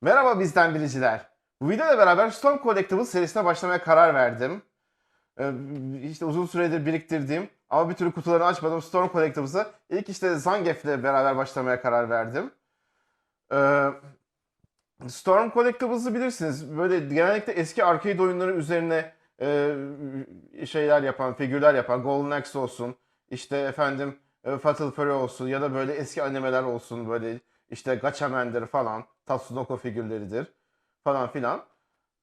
Merhaba bizden biliciler. Bu videoyla beraber Storm Collectibles serisine başlamaya karar verdim. Ee, işte uzun süredir biriktirdiğim ama bir türlü kutularını açmadım Storm Collectibles'a ilk işte Zangief'le beraber başlamaya karar verdim. Ee, Storm Collectibles'ı bilirsiniz. Böyle genellikle eski arcade oyunları üzerine e, şeyler yapan, figürler yapan, Golden Axe olsun, işte efendim e, Fatal Fury olsun ya da böyle eski animeler olsun böyle işte Gatchaman'dır falan, Tatsunoko figürleridir falan filan.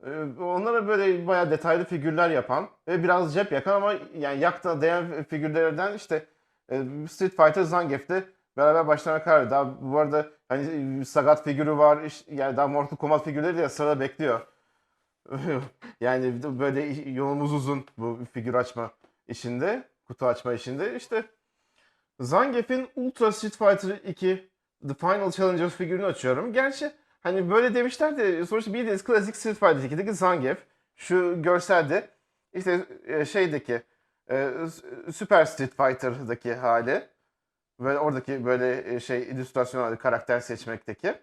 E, onlara böyle bayağı detaylı figürler yapan ve biraz cep yakan ama yani yakta değen figürlerden işte e, Street Fighter Zangief'te beraber başlamaya karar verdi. Daha bu arada hani Sagat figürü var, iş- yani daha Mortal Kombat figürleri de sırada bekliyor. yani böyle yolumuz uzun bu figür açma işinde, kutu açma işinde. İşte Zangief'in Ultra Street Fighter 2 The Final Challenger figürünü açıyorum. Gerçi hani böyle demişler de sonuçta bildiğiniz klasik Street Fighter 2'deki Zangief. Şu görselde işte e, şeydeki e, Super Street Fighter'daki hali. Böyle oradaki böyle e, şey illüstrasyon karakter seçmekteki.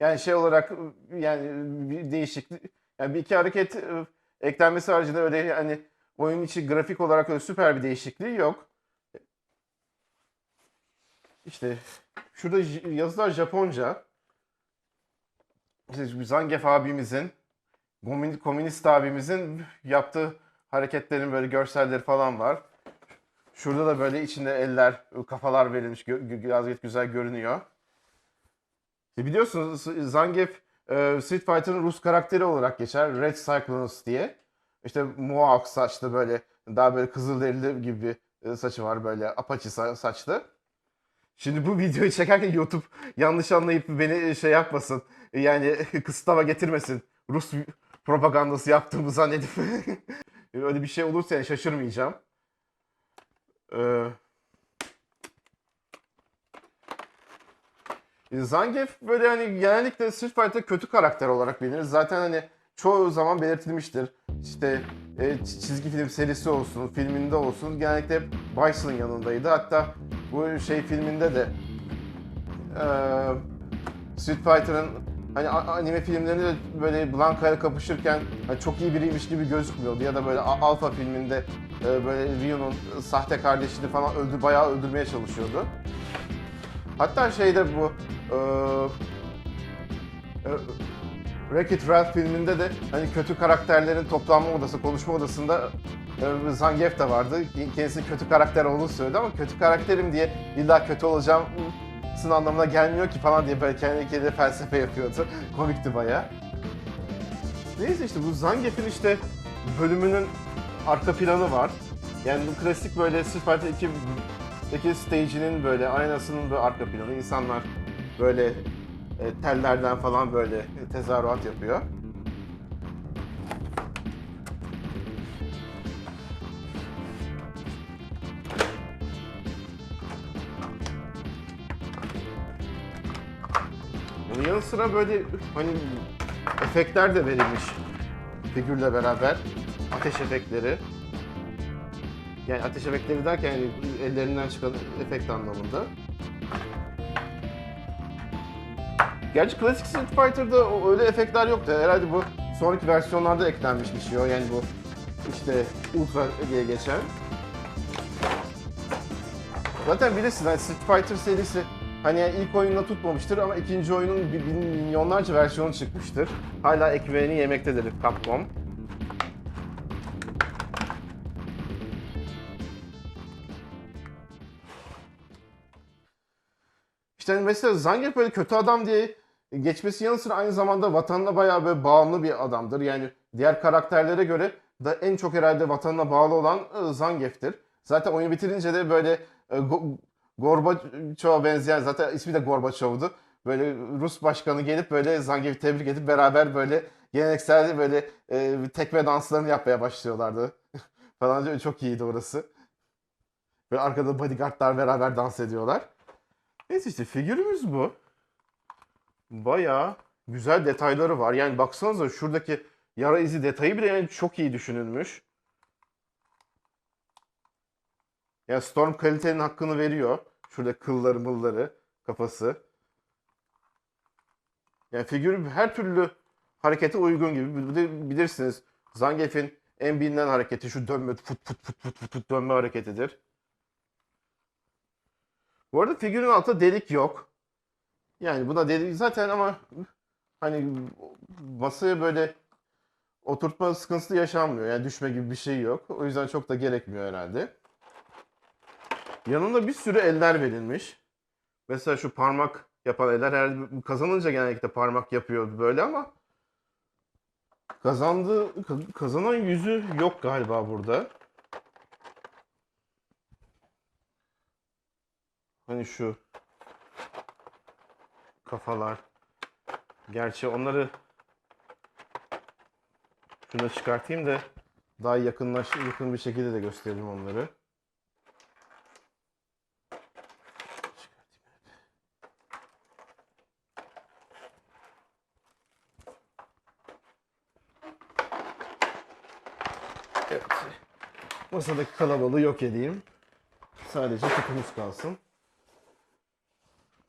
Yani şey olarak yani bir değişiklik yani bir iki hareket e, eklenmesi haricinde öyle hani oyun içi grafik olarak öyle süper bir değişikliği yok. İşte şurada yazılar Japonca. İşte Zangief abimizin, komün- komünist abimizin yaptığı hareketlerin böyle görselleri falan var. Şurada da böyle içinde eller, kafalar verilmiş. Gayet güzel görünüyor. E biliyorsunuz Zangief e, Street Fighter'ın Rus karakteri olarak geçer. Red Cyclones diye. İşte mohawk saçlı böyle daha böyle kızılderili gibi e, saçı var böyle apaçi sa- saçlı. Şimdi bu videoyu çekerken YouTube yanlış anlayıp beni şey yapmasın. Yani kısıtlama getirmesin. Rus propagandası yaptığımı zannedip öyle bir şey olursa yani şaşırmayacağım. Ee, Zangief böyle hani genellikle Street Fighter kötü karakter olarak bilinir. Zaten hani çoğu zaman belirtilmiştir. İşte e, çizgi film serisi olsun, filminde olsun genellikle hep Bison'ın yanındaydı. Hatta bu şey filminde de e, Street Fighter'ın hani anime filmlerinde de böyle Blanka ile kapışırken hani çok iyi biriymiş gibi gözükmüyordu. Ya da böyle Alpha filminde böyle Ryu'nun sahte kardeşini falan öldür bayağı öldürmeye çalışıyordu. Hatta şeyde bu e, e, Wreck-It Ralph filminde de hani kötü karakterlerin toplanma odası, konuşma odasında e, Zangief de vardı. Kendisi kötü karakter olduğunu söyledi ama kötü karakterim diye illa kötü olacağım sın anlamına gelmiyor ki falan diye böyle kendi kendine felsefe yapıyordu. Komikti baya. Neyse işte bu Zangief'in işte bölümünün arka planı var. Yani bu klasik böyle Street Fighter 2 Peki stage'inin böyle aynasının böyle arka planı insanlar böyle e, tellerden falan böyle tezahürat yapıyor. Bunun yanı sıra böyle hani efektler de verilmiş figürle beraber. Ateş efektleri. Yani ateş efektleri derken yani ellerinden çıkan efekt anlamında. Gerçi klasik Street Fighter'da öyle efektler yoktu. Herhalde bu sonraki versiyonlarda eklenmiş bir şey o. Yani bu işte Ultra diye geçen. Zaten bilirsin hani Street Fighter serisi hani yani ilk oyunla tutmamıştır ama ikinci oyunun milyonlarca versiyonu çıkmıştır. Hala ekmeğini yemektedir Capcom. İşte hani mesela Zangief böyle kötü adam diye geçmesi yanı sıra aynı zamanda vatanına bayağı böyle bağımlı bir adamdır. Yani diğer karakterlere göre da en çok herhalde vatanına bağlı olan e, Zangief'tir. Zaten oyunu bitirince de böyle e, Go- Gorbaçov'a benzeyen zaten ismi de Gorbaçov'du. Böyle Rus başkanı gelip böyle Zangief'i tebrik edip beraber böyle geleneksel böyle e, tekme danslarını yapmaya başlıyorlardı. Falan çok iyiydi orası. Ve arkada bodyguardlar beraber dans ediyorlar. Neyse işte figürümüz bu. Bayağı güzel detayları var. Yani baksanıza şuradaki yara izi detayı bile yani çok iyi düşünülmüş. Yani Storm kalitenin hakkını veriyor. Şurada kılları mılları, kafası. Yani figür her türlü harekete uygun gibi. Bilirsiniz Zangief'in en bilinen hareketi şu dönme fut fut fut fut, fut dönme hareketidir. Bu arada figürün altında delik yok. Yani buna delik zaten ama hani masaya böyle oturtma sıkıntısı yaşanmıyor. Yani düşme gibi bir şey yok. O yüzden çok da gerekmiyor herhalde. Yanında bir sürü eller verilmiş. Mesela şu parmak yapan eller herhalde kazanınca genellikle parmak yapıyor böyle ama kazandığı kazanan yüzü yok galiba burada. Hani şu kafalar. Gerçi onları şunu çıkartayım da daha yakınlaş yakın bir şekilde de göstereyim onları. Evet. Masadaki kalabalığı yok edeyim. Sadece kutumuz kalsın.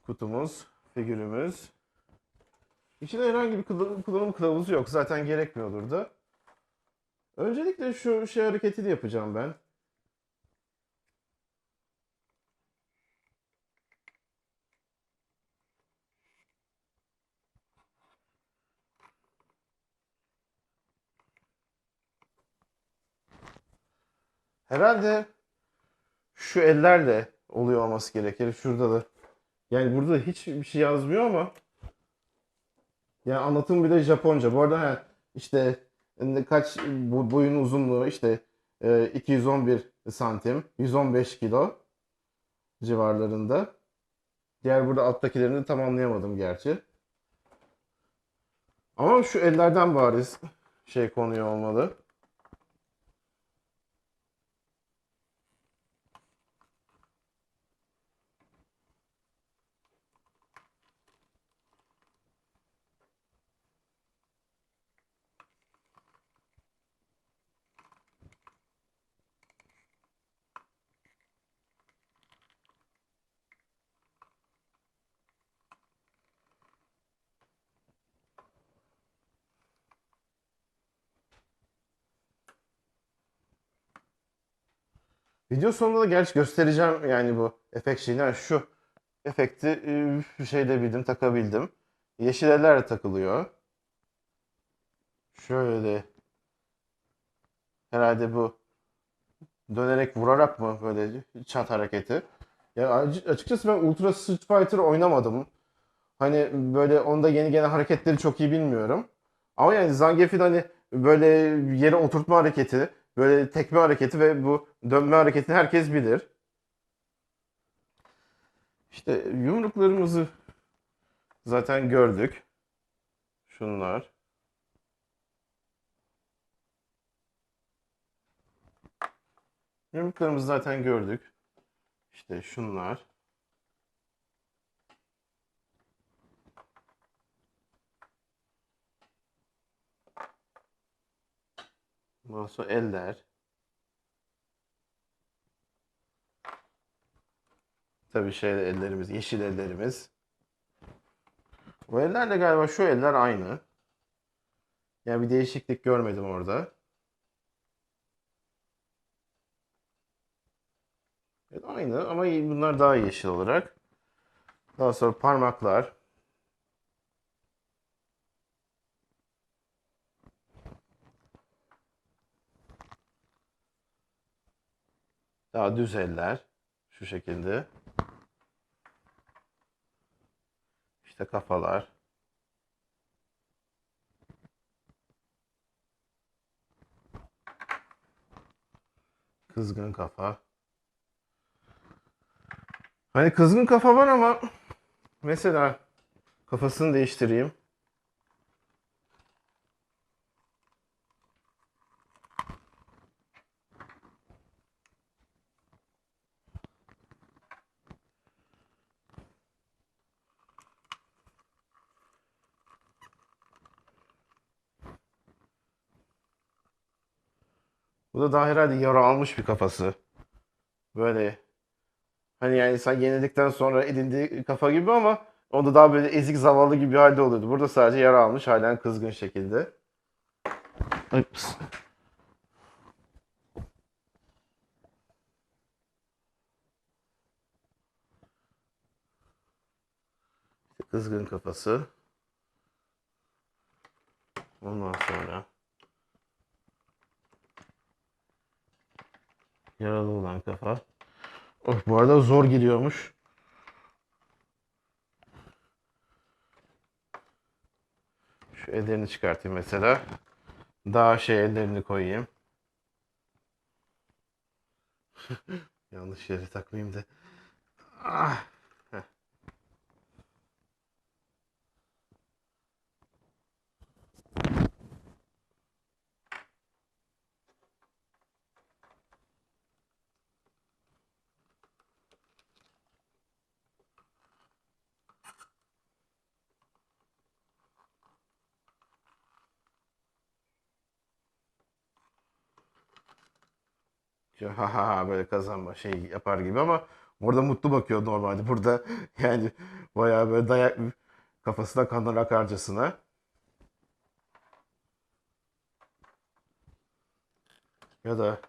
Kutumuz, figürümüz. İçinde herhangi bir kullanım kılavuzu yok. Zaten gerekmiyordur da. Öncelikle şu şey hareketini yapacağım ben. Herhalde şu ellerle oluyor olması gerekir. Şurada da. Yani burada hiç bir şey yazmıyor ama yani anlatım bile Japonca. Bu arada he, işte kaç bu boyun uzunluğu işte e, 211 santim, 115 kilo civarlarında. Diğer burada alttakilerini de tam anlayamadım gerçi. Ama şu ellerden bariz şey konuyor olmalı. Video sonunda da gerçi göstereceğim yani bu efekt şeyini. Yani şu efekti e, şeyde bildim, takabildim. Yeşil eller de takılıyor. Şöyle herhalde bu dönerek vurarak mı böyle çat hareketi. Ya acı- açıkçası ben Ultra Street Fighter oynamadım. Hani böyle onda yeni yeni hareketleri çok iyi bilmiyorum. Ama yani Zangief'in hani böyle yere oturtma hareketi, böyle tekme hareketi ve bu dönme hareketini herkes bilir. İşte yumruklarımızı zaten gördük. Şunlar. Yumruklarımızı zaten gördük. İşte şunlar. Sonra eller. Tabii şey ellerimiz, yeşil ellerimiz. Bu ellerle galiba şu eller aynı. Yani bir değişiklik görmedim orada. Evet, aynı ama bunlar daha yeşil olarak. Daha sonra parmaklar. Daha düz eller. Şu şekilde. İşte kafalar. Kızgın kafa. Hani kızgın kafa var ama mesela kafasını değiştireyim. Bu da daha herhalde yara almış bir kafası. Böyle hani yani sen yenildikten sonra edindiği kafa gibi ama o da daha böyle ezik zavallı gibi bir halde oluyordu. Burada sadece yara almış halen kızgın şekilde. Pıs. Kızgın kafası. Ondan sonra yaralı olan kafa. Oh, bu arada zor geliyormuş. Şu ellerini çıkartayım mesela. Daha şey ellerini koyayım. Yanlış yere takmayayım da. Ah. Şu ha ha ha böyle kazanma şey yapar gibi ama orada mutlu bakıyor normalde. Burada yani bayağı böyle dayak kafasına kanlar akarcasına. Ya da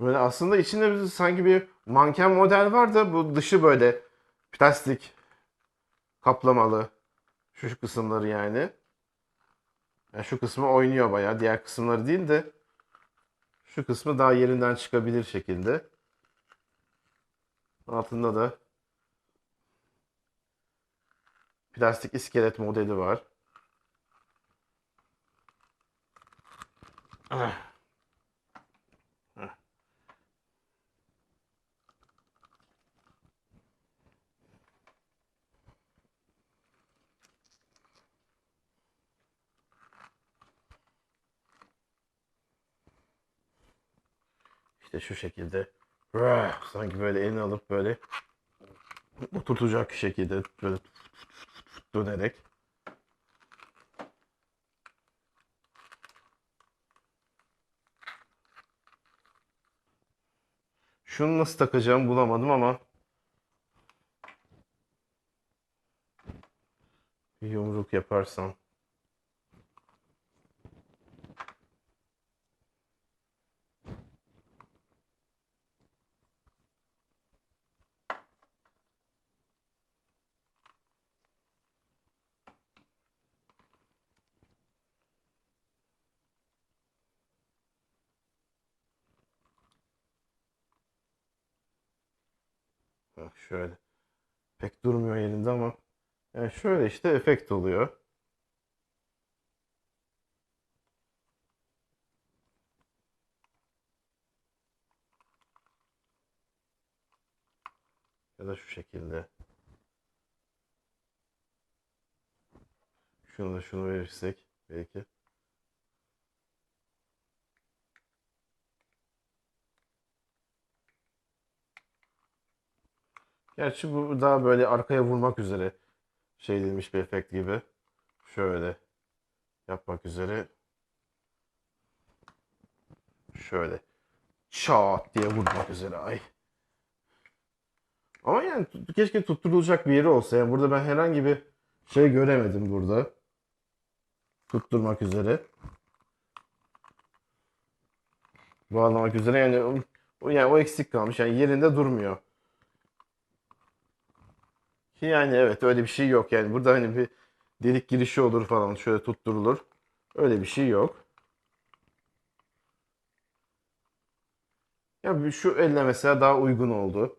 böyle aslında içinde bir- sanki bir manken model var da bu dışı böyle plastik kaplamalı. Şu kısımları yani. Yani şu kısmı oynuyor bayağı. Diğer kısımları değil de şu kısmı daha yerinden çıkabilir şekilde. Altında da plastik iskelet modeli var. Ah. İşte şu şekilde sanki böyle elini alıp böyle oturtacak şekilde böyle dönerek. Şunu nasıl takacağım bulamadım ama bir yumruk yaparsam Bak şöyle. Pek durmuyor yerinde ama yani şöyle işte efekt oluyor. Ya da şu şekilde. Şunu da şunu verirsek belki. Gerçi bu daha böyle arkaya vurmak üzere şey edilmiş bir efekt gibi. Şöyle yapmak üzere. Şöyle çat diye vurmak üzere ay. Ama yani keşke tutturulacak bir yeri olsa. Yani burada ben herhangi bir şey göremedim burada. Tutturmak üzere. Bağlamak üzere yani o- yani o eksik kalmış. Yani yerinde durmuyor. Ki yani evet öyle bir şey yok. Yani burada hani bir delik girişi olur falan şöyle tutturulur. Öyle bir şey yok. Ya şu elle mesela daha uygun oldu.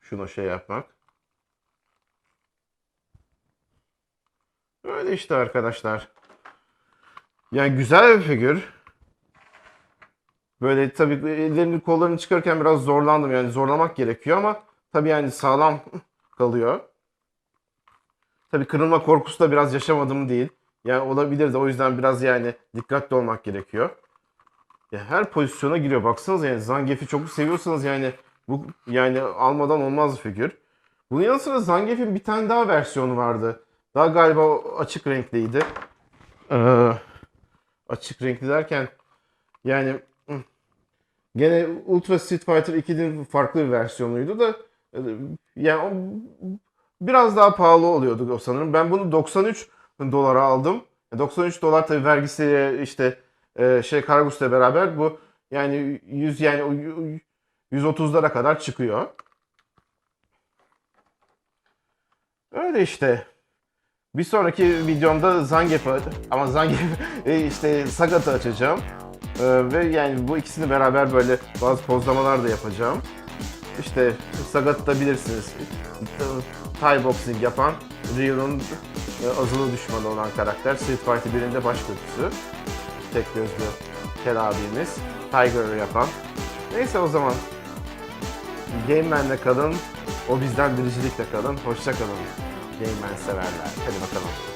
Şunu şey yapmak. Öyle işte arkadaşlar. Yani güzel bir figür. Böyle tabii ellerini kollarını çıkarırken biraz zorlandım. Yani zorlamak gerekiyor ama tabii yani sağlam kalıyor. Tabii kırılma korkusu da biraz yaşamadım değil. Yani olabilir de o yüzden biraz yani dikkatli olmak gerekiyor. Ya her pozisyona giriyor. Baksanıza yani Zangief'i çok seviyorsanız yani bu yani almadan olmaz figür. Bunun yanı sıra Zangief'in bir tane daha versiyonu vardı. Daha galiba açık renkliydi. Ee, açık renkli derken yani gene Ultra Street Fighter 2'nin farklı bir versiyonuydu da e, yani o biraz daha pahalı oluyordu sanırım. Ben bunu 93 dolara aldım. 93 dolar tabii vergisiyle işte e, şey kargosuyla beraber bu yani 100 yani o yu- 130'lara kadar çıkıyor. Öyle işte. Bir sonraki videomda Zangief ama Zangief e, işte Sagat'ı açacağım. E, ve yani bu ikisini beraber böyle bazı pozlamalar da yapacağım. İşte Sagat'ı da bilirsiniz. Thai boxing yapan Ryu'nun e, azılı düşmanı olan karakter. Street Fighter 1'in de baş kötüsü. Tek gözlü kel abimiz. Tiger'ı yapan. Neyse o zaman Game Man'le kalın. O bizden biricilikle kalın. Hoşça kalın. Game Man severler. Hadi bakalım.